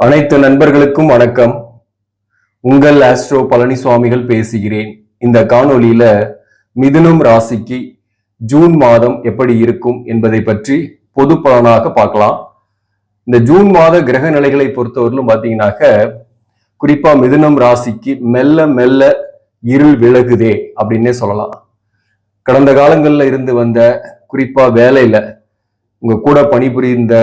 அனைத்து நண்பர்களுக்கும் வணக்கம். உங்கள் ஆஸ்ட்ரோ பழனிசுவாமிகள் பேசுகிறேன். இந்த காணொளியில மிதுனம் ராசிக்கு ஜூன் மாதம் எப்படி இருக்கும் என்பதை பற்றி பொது பலனாக பார்க்கலாம். இந்த ஜூன் மாத கிரக நிலைகளை பொறுத்தவரையிலும் பார்த்தீங்கன்னாக்க குறிப்பா மிதுனம் ராசிக்கு மெல்ல மெல்ல இருள் விலகுதே அப்படின்னே சொல்லலாம். கடந்த காலங்கள்ல இருந்து வந்த குறிப்பா வேலையில உங்க கூட பணிபுரிந்த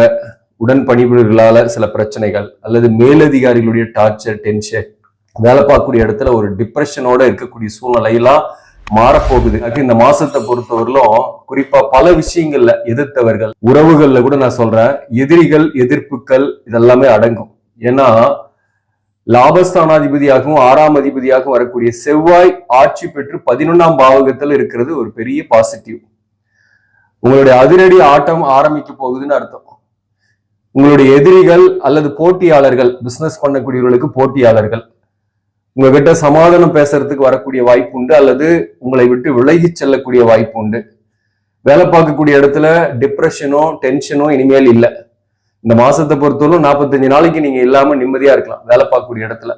உடன் பணிபுரியர்களால சில பிரச்சனைகள் அல்லது மேலதிகாரிகளுடைய டார்ச்சர் டென்ஷன் வேலை பார்க்கக்கூடிய இடத்துல ஒரு டிப்ரெஷனோட இருக்கக்கூடிய சூழ்நிலையெல்லாம் மாறப்போகுது. அது இந்த மாசத்தை பொறுத்தவரையிலும் குறிப்பா பல விஷயங்கள்ல எதிர்த்தவர்கள் உறவுகள்ல கூட நான் சொல்றேன் எதிரிகள் எதிர்ப்புகள் இதெல்லாமே அடங்கும். ஏன்னா லாபஸ்தானாதிபதியாகவும் ஆறாம் அதிபதியாகவும் வரக்கூடிய செவ்வாய் ஆட்சி பெற்று பதினொன்னாம் பாவகத்தில் இருக்கிறது ஒரு பெரிய பாசிட்டிவ் உங்களுடைய அதிரடி ஆட்டம் ஆரம்பிக்க போகுதுன்னு அர்த்தம். உங்களுடைய எதிரிகள் அல்லது போட்டியாளர்கள் பிசினஸ் பண்ணக்கூடியவர்களுக்கு போட்டியாளர்கள். உங்ககிட்ட சமாதானம் பேசுறதுக்கு வரக்கூடிய வாய்ப்பு உண்டு அல்லது உங்களை விட்டு விலகி செல்லக்கூடிய வாய்ப்பு உண்டு வேலை பார்க்கக்கூடிய இடத்துல டிப்ரெஷனோ டென்ஷனோ இனிமேல் இல்லை. இந்த மாசத்தை பொறுத்தவரை நாற்பத்தஞ்சு நாளைக்கு நீங்க இல்லாம நிம்மதியா இருக்கலாம் வேலை பார்க்கக்கூடிய இடத்துல.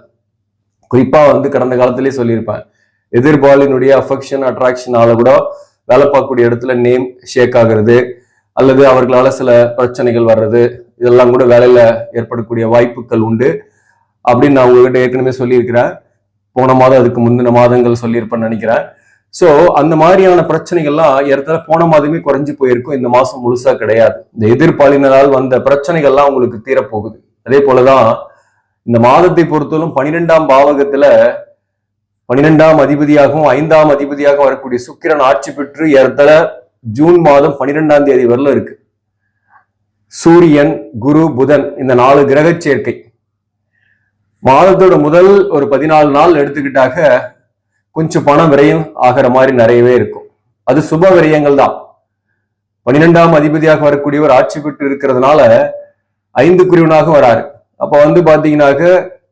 குறிப்பா வந்து கடந்த காலத்திலேயே சொல்லியிருப்பேன் எதிர்பாலினுடைய அஃபெக்ஷன் அட்ராக்ஷனால கூட வேலை பார்க்கக்கூடிய இடத்துல நேம் ஷேக் ஆகுறது அல்லது அவர்களால சில பிரச்சனைகள் வர்றது இதெல்லாம் கூட வேலையில ஏற்படக்கூடிய வாய்ப்புகள் உண்டு. அப்படின்னு நான் உங்ககிட்ட ஏற்கனவே சொல்லியிருக்கிறேன். போன மாதம் அதுக்கு முந்தின மாதங்கள் சொல்லியிருப்பேன்னு நினைக்கிறேன். ஸோ அந்த மாதிரியான பிரச்சனைகள்லாம் ஏறத்தாழ போன மாதமே குறைஞ்சு போயிருக்கும். இந்த மாசம் முழுசா கிடையாது. இந்த எதிர்பாலினரால் வந்த பிரச்சனைகள்லாம் உங்களுக்கு தீரப்போகுது. அதே போலதான் இந்த மாதத்தை பொறுத்தவரைக்கும் பனிரெண்டாம் பாவகத்துல பனிரெண்டாம் அதிபதியாகவும் ஐந்தாம் அதிபதியாக வரக்கூடிய சுக்கிரன் ஆட்சி பெற்று ஏறத்தாழ ஜூன் மாதம் பனிரெண்டாம் தேதி வரல இருக்கு. சூரியன் குரு புதன் இந்த நாலு கிரக சேர்க்கை. மாதத்தோட முதல் ஒரு பதினாலு நாள் எடுத்துக்கிட்டாக்க கொஞ்சம் பணம் விரயம் ஆகிற மாதிரி நிறையவே இருக்கும். அது சுப விரயங்கள் தான். பன்னிரெண்டாம் அதிபதியாக வரக்கூடியவர் ஆட்சி பெற்று இருக்கிறதுனால ஐந்து குறிவனாக வராரு. அப்ப வந்து பாத்தீங்கன்னாக்க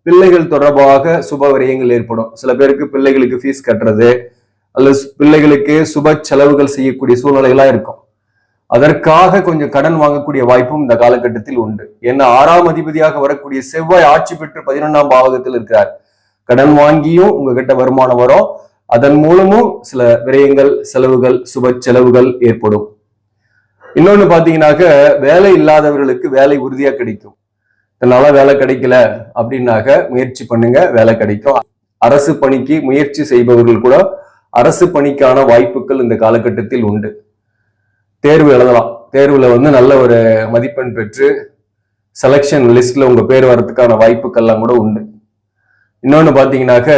பிள்ளைகள் தொடர்பாக சுப விரயங்கள் ஏற்படும். சில பேருக்கு பிள்ளைகளுக்கு ஃபீஸ் கட்டுறது அல்லது பிள்ளைகளுக்கு சுப செலவுகள் செய்யக்கூடிய சூழ்நிலைகள்லாம் இருக்கும். அதற்காக கொஞ்சம் கடன் வாங்கக்கூடிய வாய்ப்பும் இந்த காலகட்டத்தில் உண்டு. ஏன்னா ஆறாம் அதிபதியாக வரக்கூடிய செவ்வாய் ஆட்சி பெற்று பதினொன்றாம் பாவகத்தில் இருக்கிறார். கடன் வாங்கியும் உங்ககிட்ட வருமானம் வரும். அதன் மூலமும் சில விரயங்கள் செலவுகள் சுப செலவுகள் ஏற்படும். இன்னொன்னு பாத்தீங்கன்னாக்க வேலை இல்லாதவர்களுக்கு வேலை உறுதியா கிடைக்கும். இதனால வேலை கிடைக்கல அப்படின்னாக்க முயற்சி பண்ணுங்க வேலை கிடைக்கும். அரசு பணிக்கு முயற்சி செய்பவர்கள் கூட அரசு பணிக்கான வாய்ப்புகள் இந்த காலகட்டத்தில் உண்டு. தேர்வு எழுதலாம். தேர்வில் வந்து நல்ல ஒரு மதிப்பெண் பெற்று செலெக்ஷன் லிஸ்ட்ல உங்க பேர் வர்றதுக்கான வாய்ப்புகள்லாம் கூட உண்டு. இன்னொன்று பார்த்தீங்கன்னாக்க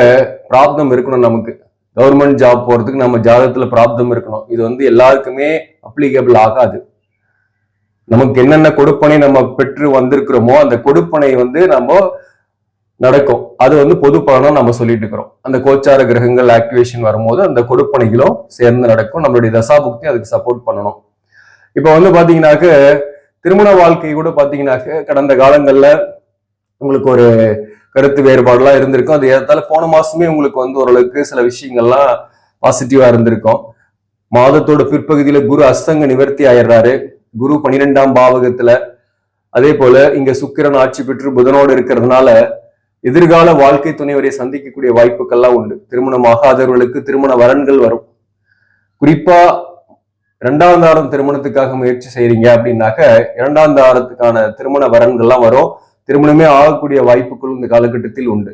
பிராப்தம் இருக்கணும் நமக்கு. கவர்மெண்ட் ஜாப் போகிறதுக்கு நம்ம ஜாதகத்தில் பிராப்தம் இருக்கணும். இது வந்து எல்லாருக்குமே அப்ளிகபிள் ஆகாது. நமக்கு என்னென்ன கொடுப்பனை நம்ம பெற்று வந்திருக்கிறோமோ அந்த கொடுப்பனை வந்து நம்ம நடக்கும். அது வந்து பொது பலனா நம்ம சொல்லிட்டு இருக்கிறோம். அந்த கோச்சார கிரகங்கள் ஆக்டிவேஷன் வரும்போது அந்த கொடுப்பனைகளும் சேர்ந்து நடக்கும். நம்மளுடைய தசாபுக்தி அதுக்கு சப்போர்ட் பண்ணணும். இப்போ வந்து பார்த்தீங்கன்னாக்க திருமண வாழ்க்கை கூட பார்த்தீங்கன்னாக்க கடந்த காலங்களில் உங்களுக்கு ஒரு கருத்து வேறுபாடுலாம் இருந்திருக்கும். அது ஏறத்தால போன மாசமே உங்களுக்கு வந்து ஓரளவுக்கு சில விஷயங்கள்லாம் பாசிட்டிவா இருந்திருக்கும். மாதத்தோட பிற்பகுதியில குரு அஸ்தங்க நிவர்த்தி ஆயிடுறாரு. குரு பனிரெண்டாம் பாவகத்துல. அதே போல இங்க சுக்கிரன் ஆட்சி பெற்று புதனோடு இருக்கிறதுனால எதிர்கால வாழ்க்கை துணைவரை சந்திக்கக்கூடிய வாய்ப்புகள்லாம் உண்டு. திருமணம் ஆகாதவர்களுக்கு திருமண வரன்கள் வரும். குறிப்பா இரண்டாம் தாரம் திருமணத்துக்காக முயற்சி செய்றீங்க அப்படின்னாக்க இரண்டாம் தாரத்துக்கான திருமண வரன்கள்லாம் வரும். திருமணமே ஆகக்கூடிய வாய்ப்புகள் இந்த காலகட்டத்தில் உண்டு.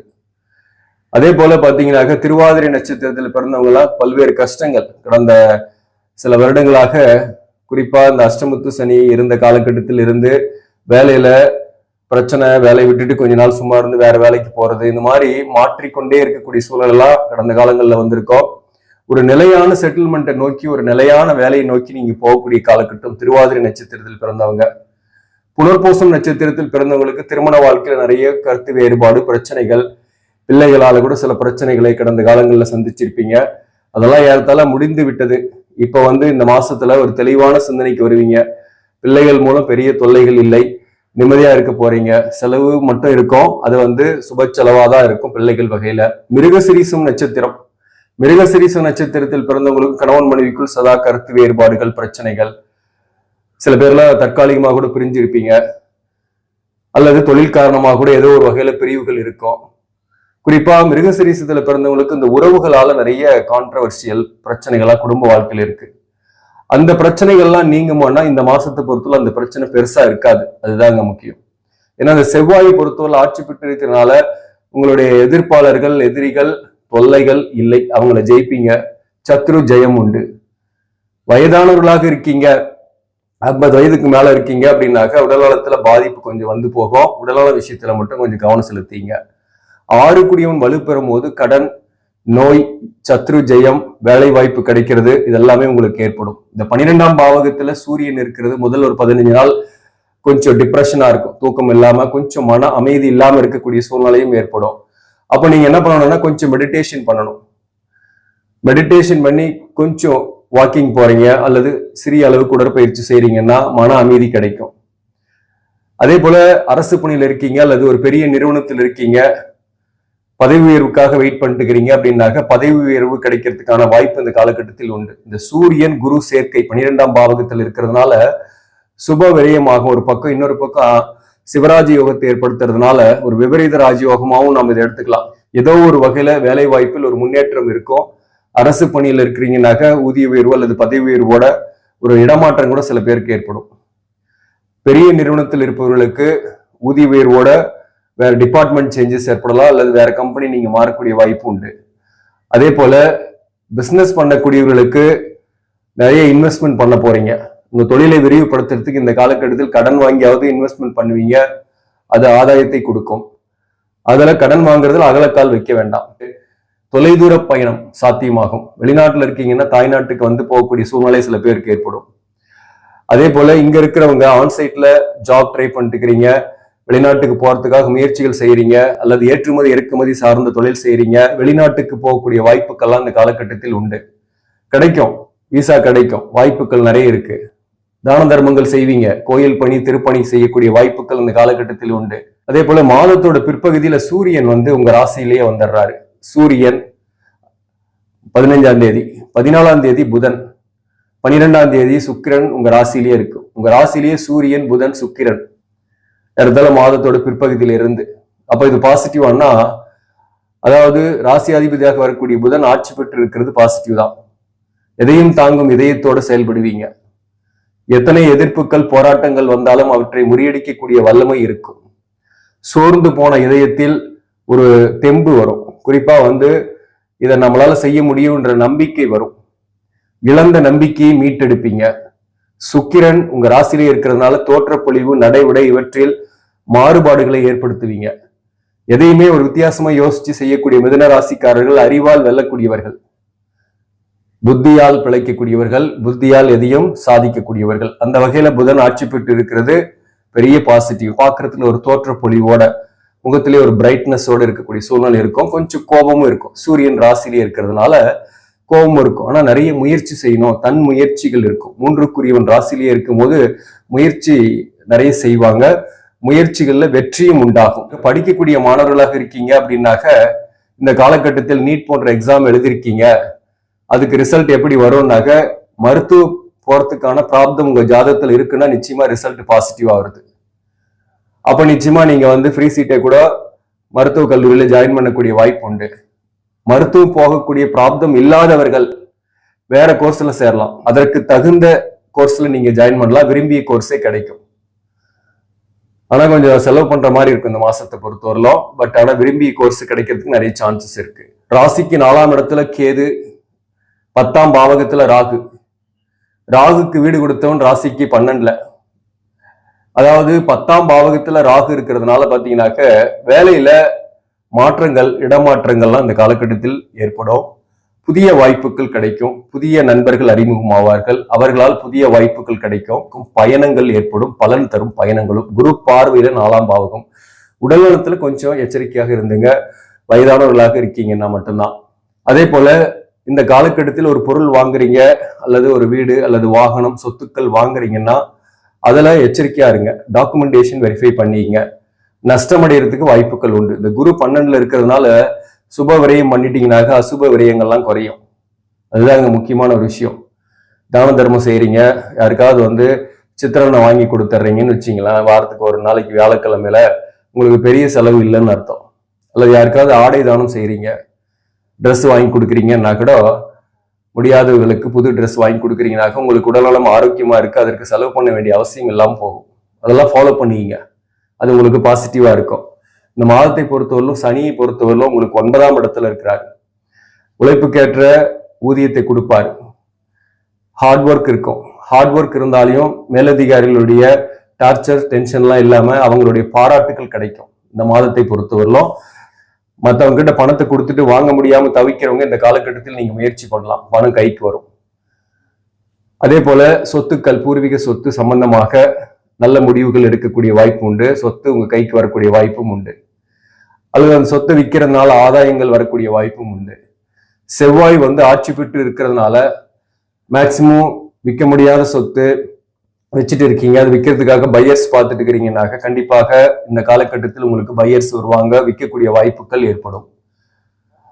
அதே போல பாத்தீங்கன்னாக்க திருவாதிரை நட்சத்திரத்தில் பிறந்தவங்களாம் பல்வேறு கஷ்டங்கள். கடந்த சில வருடங்களாக குறிப்பா இந்த அஷ்டமுத்து சனி இருந்த காலகட்டத்தில் இருந்து வேலையில பிரச்சனை வேலையை விட்டுட்டு கொஞ்ச நாள் சும்மா இருந்து வேற வேலைக்கு போறது இந்த மாதிரி மாற்றிக்கொண்டே இருக்கக்கூடிய சூழலெல்லாம் கடந்த காலங்கள்ல வந்திருக்கோம். ஒரு நிலையான செட்டில்மெண்ட்டை நோக்கி ஒரு நிலையான வேலையை நோக்கி நீங்க போகக்கூடிய காலகட்டம் திருவாதிரை நட்சத்திரத்தில் பிறந்தவங்க. புனர்பூசம் நட்சத்திரத்தில் பிறந்தவங்களுக்கு திருமண வாழ்க்கையில நிறைய கருத்து வேறுபாடு பிரச்சனைகள். பிள்ளைகளால கூட சில பிரச்சனைகளை கடந்த காலங்களில் சந்திச்சிருப்பீங்க. அதெல்லாம் ஏறத்தால முடிந்து விட்டது. இப்ப வந்து இந்த மாசத்துல ஒரு தெளிவான சிந்தனைக்கு வருவீங்க. பிள்ளைகள் மூலம் பெரிய தொல்லைகள் இல்லை. நிம்மதியா இருக்க போறீங்க. செலவு மட்டும் இருக்கும். அது வந்து சுப செலவா தான் இருக்கும் பிள்ளைகள் வகையில. மிருகசிரீசம் நட்சத்திரம். மிருகசிரீசம் நட்சத்திரத்தில் பிறந்தவங்களுக்கு கணவன் மனைவிக்குள் சதா கருத்து வேறுபாடுகள் பிரச்சனைகள். சில பேர்லாம் தற்காலிகமாக கூட பிரிஞ்சிருப்பீங்க. அல்லது தொழில் காரணமாக கூட ஏதோ ஒரு வகையில பிரிவுகள் இருக்கும். குறிப்பா மிருகசிரீசத்துல பிறந்தவங்களுக்கு இந்த உறவுகளால நிறைய கான்ட்ரவர்சியல் பிரச்சனைகள்லாம் குடும்ப வாழ்க்கையில இருக்கு. அந்த பிரச்சனைகள்லாம் நீங்குமானா இந்த மாசத்தை பொறுத்தவரை அந்த பிரச்சனை பெருசா இருக்காது. அதுதாங்க முக்கியம். ஏன்னா அந்த செவ்வாயை பொறுத்தவரை ஆட்சி பெற்றிருக்கிறதுனால உங்களுடைய எதிர்ப்பாளர்கள் எதிரிகள் தொல்லைகள் இல்லை அவங்கள ஜெயிப்பீங்க. சத்ரு ஜெயம் உண்டு. வயதானவர்களாக இருக்கீங்க ஐம்பது வயதுக்கு மேல இருக்கீங்க அப்படின்னாக்க உடல்நலத்துல பாதிப்பு கொஞ்சம் வந்து போகும். உடல்நல விஷயத்துல மட்டும் கொஞ்சம் கவனம் செலுத்திங்க. ஆறு குடியவன் வலுப்பெறும் போது கடன் நோய் சத்ரு ஜெயம் வேலை வாய்ப்பு கிடைக்கிறது இதெல்லாமே உங்களுக்கு ஏற்படும். இந்த பன்னிரெண்டாம் பாவகத்துல சூரியன் இருக்கிறது முதல் ஒரு பதினஞ்சு நாள் கொஞ்சம் டிப்ரெஷனா இருக்கும். தூக்கம் இல்லாம கொஞ்சம் மன அமைதி இல்லாம இருக்கக்கூடிய சூழ்நிலையும் ஏற்படும். அப்போ நீங்க என்ன பண்ணணும்னா கொஞ்சம் மெடிடேஷன் பண்ணணும். மெடிடேஷன் பண்ணி கொஞ்சம் வாக்கிங் போறீங்க அல்லது சிறிய அளவுக்கு உடற்பயிற்சி செய்றீங்கன்னா மன அமைதி கிடைக்கும். அதே போல அரசு பணியில் இருக்கீங்க அல்லது ஒரு பெரிய நிறுவனத்தில் இருக்கீங்க பதவி உயர்வுக்காக வெயிட் பண்ணிட்டு இருக்கிறீங்க அப்படின்னாக்க பதவி உயர்வு கிடைக்கிறதுக்கான வாய்ப்பு இந்த காலகட்டத்தில் உண்டு. இந்த சூரியன் குரு சேர்க்கை பன்னிரெண்டாம் பாவகத்தில் இருக்கிறதுனால சுப விரயமாக ஒரு பக்கம் இன்னொரு பக்கம் சிவராஜ் யோகத்தை ஏற்படுத்துறதுனால ஒரு விபரீத ராஜயோகமாகவும் நம்ம இதை எடுத்துக்கலாம். ஏதோ ஒரு வகையில வேலை வாய்ப்பில் ஒரு முன்னேற்றம் இருக்கும் அரசு பணியில் இருக்கிறீங்கன்னாக்க ஊதிய உயர்வு அல்லது பதவி உயர்வோட ஒரு இடமாற்றம் கூட சில பேருக்கு ஏற்படும். பெரிய நிறுவனத்தில் இருப்பவர்களுக்கு ஊதிய உயர்வோட வேற டிபார்ட்மெண்ட் சேஞ்சஸ் ஏற்படலாம் அல்லது வேற கம்பெனி நீங்க மாறக்கூடிய வாய்ப்பு உண்டு. அதே போல பிஸ்னஸ் பண்ணக்கூடியவர்களுக்கு நிறைய இன்வெஸ்ட்மெண்ட் பண்ண போறீங்க. உங்க தொழிலை விரிவுபடுத்துறதுக்கு இந்த காலகட்டத்தில் கடன் வாங்கியாவது இன்வெஸ்ட்மெண்ட் பண்ணுவீங்க. அது ஆதாயத்தை கொடுக்கும். அதில் கடன் வாங்குறதுல அகலக்கால் வைக்க வேண்டாம். தொலைதூர பயணம் சாத்தியமாகும். வெளிநாட்டில் இருக்கீங்கன்னா தாய்நாட்டுக்கு வந்து போகக்கூடிய சூழ்நிலை சில பேருக்கு ஏற்படும். அதே போல இங்க இருக்கிறவங்க ஆன்சைட்ல ஜாப் ட்ரை பண்ணிட்டு இருக்கிறீங்க வெளிநாட்டுக்கு போறதுக்காக முயற்சிகள் செய்யறீங்க அல்லது ஏற்றுமதி இறக்குமதி சார்ந்த தொழில் செய்யறீங்க வெளிநாட்டுக்கு போகக்கூடிய வாய்ப்புகள்லாம் இந்த காலகட்டத்தில் உண்டு. கிடைக்கும். விசா கிடைக்கும். வாய்ப்புகள் நிறைய இருக்கு. தான தர்மங்கள் செய்வீங்க. கோயில் பணி திருப்பணி செய்யக்கூடிய வாய்ப்புகள் இந்த காலகட்டத்தில் உண்டு. அதே போல மாதத்தோட பிற்பகுதியில சூரியன் வந்து உங்க ராசியிலேயே வந்துடுறாரு. சூரியன் பதினைஞ்சாம் தேதி பதினாலாம் தேதி புதன் பனிரெண்டாம் தேதி சுக்கிரன் உங்க ராசியிலேயே இருக்கு. உங்க ராசியிலேயே சூரியன் புதன் சுக்கிரன். இடத்துல மாதத்தோட பிற்பகுதியில இருந்து. அப்ப இது பாசிட்டிவானா அதாவது ராசி அதிபதியாக வரக்கூடிய புதன் ஆட்சி பெற்று இருக்கிறது பாசிட்டிவ் தான். எதையும் தாங்கும் இதயத்தோட செயல்படுவீங்க. எத்தனை எதிர்ப்புகள் போராட்டங்கள் வந்தாலும் அவற்றை முறியடிக்கக்கூடிய வல்லமை இருக்கும். சோர்ந்து போன இதயத்தில் ஒரு தெம்பு வரும். குறிப்பா வந்து இதை நம்மளால செய்ய முடியும்ன்ற நம்பிக்கை வரும். இழந்த நம்பிக்கையை மீட்டெடுப்பீங்க. சுக்கிரன் உங்க ராசியிலே இருக்கிறதுனால தோற்றப்பொழிவு நடைவிடை இவற்றில் மாறுபாடுகளை ஏற்படுத்துவீங்க. எதையுமே ஒரு வித்தியாசமா யோசிச்சு செய்யக்கூடிய மிதன ராசிக்காரர்கள் அறிவால் வெல்லக்கூடியவர்கள். புத்தியால் பிழைக்கக்கூடியவர்கள் புத்தியால் எதையும் சாதிக்கக்கூடியவர்கள். அந்த வகையில புதன் ஆட்சி பெற்று இருக்கிறது பெரிய பாசிட்டிவ் பாக்குறதுல ஒரு தோற்ற பொலிவோட முகத்திலே ஒரு பிரைட்னஸோட இருக்கக்கூடிய சூழ்நிலை இருக்கும். கொஞ்சம் கோபமும் இருக்கும். சூரியன் ராசிலேயே இருக்கிறதுனால கோபம் இருக்கும். ஆனா நிறைய முயற்சி செய்யணும். தன் முயற்சிகள் இருக்கும். மூன்றுக்குரியவன் ராசிலேயே இருக்கும்போது முயற்சி நிறைய செய்வாங்க. முயற்சிகள்ல வெற்றியும் உண்டாகும். படிக்கக்கூடிய மாணவர்களாக இருக்கீங்க அப்படின்னாக்க இந்த காலகட்டத்தில் நீட் போன்ற எக்ஸாம் எழுதியிருக்கீங்க. அதுக்கு ரிசல்ட் எப்படி வரும்னாக்க மருத்துவ போறதுக்கான பிராப்தம் உங்க ஜாதகத்துல இருக்குன்னா நிச்சயமா ரிசல்ட் பாசிட்டிவா வருது. அப்ப நிச்சயமா நீங்க வந்து ஃப்ரீ சீட்டை கூட மருத்துவக் கல்லூரியில ஜாயின் பண்ணக்கூடிய வாய்ப்பு உண்டு. மருத்துவம் போகக்கூடிய பிராப்தம் இல்லாதவர்கள் வேற கோர்ஸ்ல சேரலாம். அதற்கு தகுந்த கோர்ஸ்ல நீங்க ஜாயின் பண்ணலாம். விரும்பிய கோர்ஸே கிடைக்கும். ஆனா கொஞ்சம் செலவு பண்ற மாதிரி இருக்கும் இந்த மாசத்தை பொறுத்தவரையிலும். பட் ஆனா விரும்பிய கோர்ஸ் கிடைக்கிறதுக்கு நிறைய சான்சஸ் இருக்கு. ராசிக்கு நாலாம் இடத்துல கேது பத்தாம் பாவகத்துல ராகு. ராகுக்கு வீடு கொடுத்தவன் ராசிக்கு பன்னெண்டுல. அதாவது பத்தாம் பாவகத்துல ராகு இருக்கிறதுனால பாத்தீங்கன்னாக்க வேலையில மாற்றங்கள் இடமாற்றங்கள்லாம் இந்த காலகட்டத்தில் ஏற்படும். புதிய வாய்ப்புகள் கிடைக்கும். புதிய நண்பர்கள் அறிமுகமாவார்கள். அவர்களால் புதிய வாய்ப்புகள் கிடைக்கும். பயணங்கள் ஏற்படும். பலன் தரும் பயணங்களும். குரு பார்வையில நாலாம் பாவகம். உடல்நலத்துல கொஞ்சம் எச்சரிக்கையாக இருந்துங்க. வயதானவர்களாக இருக்கீங்கன்னா மட்டும்தான். அதே போல இந்த காலகட்டத்தில் ஒரு பொருள் வாங்குறீங்க அல்லது ஒரு வீடு அல்லது வாகனம் சொத்துக்கள் வாங்குறீங்கன்னா அதெல்லாம் எச்சரிக்கையா இருங்க. டாக்குமெண்டேஷன் வெரிஃபை பண்ணிங்க. நஷ்டமடைகிறதுக்கு வாய்ப்புகள் உண்டு. இந்த குரு பன்னெண்டுல இருக்கிறதுனால சுப விரயம் பண்ணிட்டீங்கனாக்க அசுப விரயங்கள்லாம் குறையும். அதுதான் அங்க முக்கியமான ஒரு விஷயம். தான தர்மம் செய்கிறீங்க யாருக்காவது வந்து சித்திரனை வாங்கி கொடுத்துட்றீங்கன்னு வச்சிங்களேன். வாரத்துக்கு ஒரு நாளைக்கு வியாழக்கிழமையில உங்களுக்கு பெரிய செலவு இல்லைன்னு அர்த்தம். அல்லது யாருக்காவது ஆடை தானம் செய்கிறீங்க ட்ரெஸ் வாங்கி கொடுக்குறீங்கன்னா கூட முடியாதவர்களுக்கு புது ட்ரெஸ் வாங்கி கொடுக்குறீங்கனாக்க உங்களுக்கு உடல்நலம் ஆரோக்கியமாக இருக்குது அதற்கு செலவு பண்ண வேண்டிய அவசியம் இல்லாமல் போகும். அதெல்லாம் ஃபாலோ பண்ணிக்கிங்க. அது உங்களுக்கு பாசிட்டிவாக இருக்கும். இந்த மாதத்தை பொறுத்தவரையிலும் சனியை பொறுத்தவரையிலும் உங்களுக்கு ஒன்பதாம் இடத்துல இருக்கிறார். உழைப்புக்கேற்ற ஊதியத்தை கொடுப்பார். ஹார்ட் ஒர்க் இருக்கும். ஹார்ட் ஒர்க் இருந்தாலையும் மேலதிகாரிகளுடைய டார்ச்சர் டென்ஷன்லாம் இல்லாமல் அவங்களுடைய பாராட்டுகள் கிடைக்கும். இந்த மாதத்தை பொறுத்தவரையிலும் மற்றவங்க கிட்ட பணத்தை கொடுத்துட்டு வாங்க முடியாம தவிக்கிறவங்க இந்த காலகட்டத்தில் நீங்க முயற்சி பண்ணலாம். பணம் கைக்கு வரும். அதே போல சொத்துக்கள் பூர்வீக சொத்து சம்பந்தமாக நல்ல முடிவுகள் எடுக்கக்கூடிய வாய்ப்பு உண்டு. சொத்து உங்க கைக்கு வரக்கூடிய வாய்ப்பும் உண்டு. அல்லது அந்த சொத்தை விற்கிறதுனால ஆதாயங்கள் வரக்கூடிய வாய்ப்பும் உண்டு. செவ்வாய் வந்து ஆட்சி பெற்று இருக்கிறதுனால மேக்சிமம் விற்க முடியாத சொத்து வச்சுட்டு இருக்கீங்க. அது விற்கிறதுக்காக பையர்ஸ் பார்த்துட்டு இருக்கிறீங்கனாக்க கண்டிப்பாக இந்த காலகட்டத்தில் உங்களுக்கு பையர்ஸ் வருவாங்க. விற்கக்கூடிய வாய்ப்புகள் ஏற்படும்.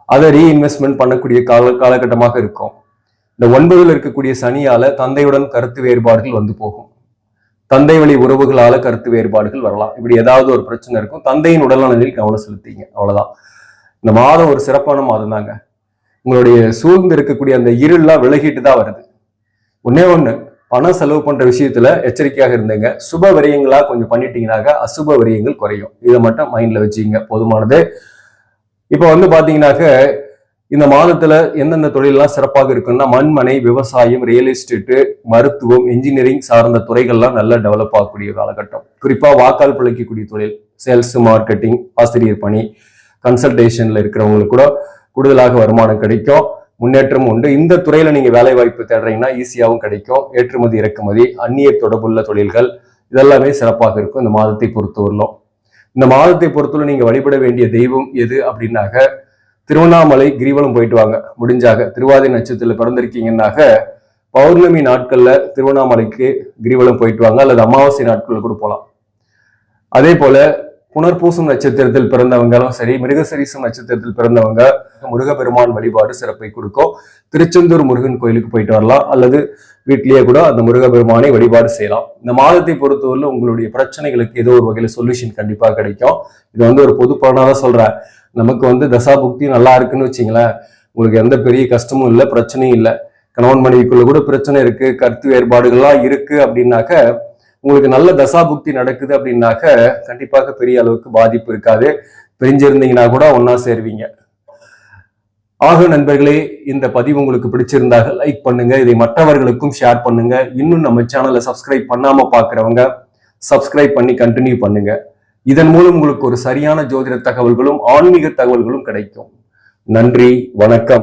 அதை ரீஇன்வெஸ்ட்மெண்ட் பண்ணக்கூடிய கால காலகட்டமாக இருக்கும். இந்த ஒன்பதுல இருக்கக்கூடிய சனியால தந்தையுடன் கருத்து வேறுபாடுகள் வந்து போகும். தந்தை வழி உறவுகளால கருத்து வேறுபாடுகள் வரலாம். இப்படி ஏதாவது ஒரு பிரச்சனை இருக்கும். தந்தையின் உடல்நலனில் கவனம் செலுத்திங்க. அவ்வளவுதான். இந்த மாதம் ஒரு சிறப்பான மாதம் தாங்க. உங்களுடைய சூழ்ந்து இருக்கக்கூடிய அந்த இருள்லாம் விலகிட்டு தான் வருது. ஒன்னே ஒண்ணு பணம் செலவு பண்ற விஷயத்துல எச்சரிக்கையாக இருந்தீங்க. சுப விரயங்களா கொஞ்சம் பண்ணிட்டீங்கன்னாக்க அசுப விரயங்கள் குறையும். இதை மட்டும் மைண்ட்ல வச்சுங்க போதுமானது. இப்போ வந்து பாத்தீங்கன்னாக்க இந்த மாதத்துல எந்தெந்த தொழிலெல்லாம் சிறப்பாக இருக்குன்னா மண்மனை விவசாயம் ரியல் எஸ்டேட்டு மருத்துவம் இன்ஜினியரிங் சார்ந்த துறைகள்லாம் நல்லா டெவலப் ஆகக்கூடிய காலகட்டம். குறிப்பா வாக்கால் பிழைக்கக்கூடிய தொழில் சேல்ஸ் மார்க்கெட்டிங் ஆசிரியர் பணி கன்சல்டேஷன்ல இருக்கிறவங்களுக்கு கூட கூடுதலாக வருமானம் கிடைக்கும். முன்னேற்றம் உண்டு. இந்த துறையில நீங்க வேலை வாய்ப்பு தேடுறீங்கன்னா ஈஸியாகவும் கிடைக்கும். ஏற்றுமதி இறக்குமதி அந்நிய தொடர்புள்ள தொழில்கள் இதெல்லாமே சிறப்பாக இருக்கும். இந்த மாதத்தை பொறுத்தவரையிலும் இந்த மாதத்தை பொறுத்தவரை நீங்க வழிபட வேண்டிய தெய்வம் எது அப்படின்னாக்க திருவண்ணாமலை கிரிவலம் போயிட்டு வாங்க. முடிஞ்சாக. திருவாதி நட்சத்திரத்தில் பிறந்திருக்கீங்கன்னாக்க பௌர்ணமி நாட்கள்ல திருவண்ணாமலைக்கு கிரிவலம் போயிட்டு வாங்க. அல்லது அமாவாசை நாட்கள்ல கூட போகலாம் அதே போல புனர்பூசம் நட்சத்திரத்தில் பிறந்தவங்களும் சரி மிருகசரிசம் நட்சத்திரத்தில் பிறந்தவங்க முருகப்பெருமான் வழிபாடு சிறப்பை கொடுக்கும். திருச்செந்தூர் முருகன் கோயிலுக்கு போயிட்டு வரலாம். அல்லது வீட்டிலேயே கூட அந்த முருகப்பெருமானை வழிபாடு செய்யலாம். இந்த மாதத்தை பொறுத்தவரையில் உங்களுடைய பிரச்சனைகளுக்கு ஏதோ ஒரு வகையில சொல்யூஷன் கண்டிப்பா கிடைக்கும். இது வந்து ஒரு பொது பலனாதான் சொல்றேன். நமக்கு வந்து தசா புக்தி நல்லா இருக்குன்னு வச்சிங்களேன். உங்களுக்கு எந்த பெரிய கஷ்டமும் இல்லை பிரச்சனையும் இல்லை. கணவன் மனைவிக்குள்ள கூட பிரச்சனை இருக்கு கருத்து வேறுபாடுகள்லாம் இருக்கு அப்படின்னாக்க உங்களுக்கு நல்ல தசா புக்தி நடக்குது அப்படின்னாக்க கண்டிப்பாக பெரிய அளவுக்கு பாதிப்பு இருக்காது. பிரிஞ்சிருந்தீங்கன்னா கூட ஒன்னா சேருவீங்க. ஆக நண்பர்களே இந்த பதிவு உங்களுக்கு பிடிச்சிருந்தாக லைக் பண்ணுங்க. இதை மற்றவர்களுக்கும் ஷேர் பண்ணுங்க. இன்னும் நம்ம சேனலை சப்ஸ்கிரைப் பண்ணாம பாக்குறவங்க சப்ஸ்கிரைப் பண்ணி கண்டினியூ பண்ணுங்க. இதன் மூலம் உங்களுக்கு ஒரு சரியான ஜோதிட தகவல்களும் ஆன்மீக தகவல்களும் கிடைக்கும். நன்றி வணக்கம்.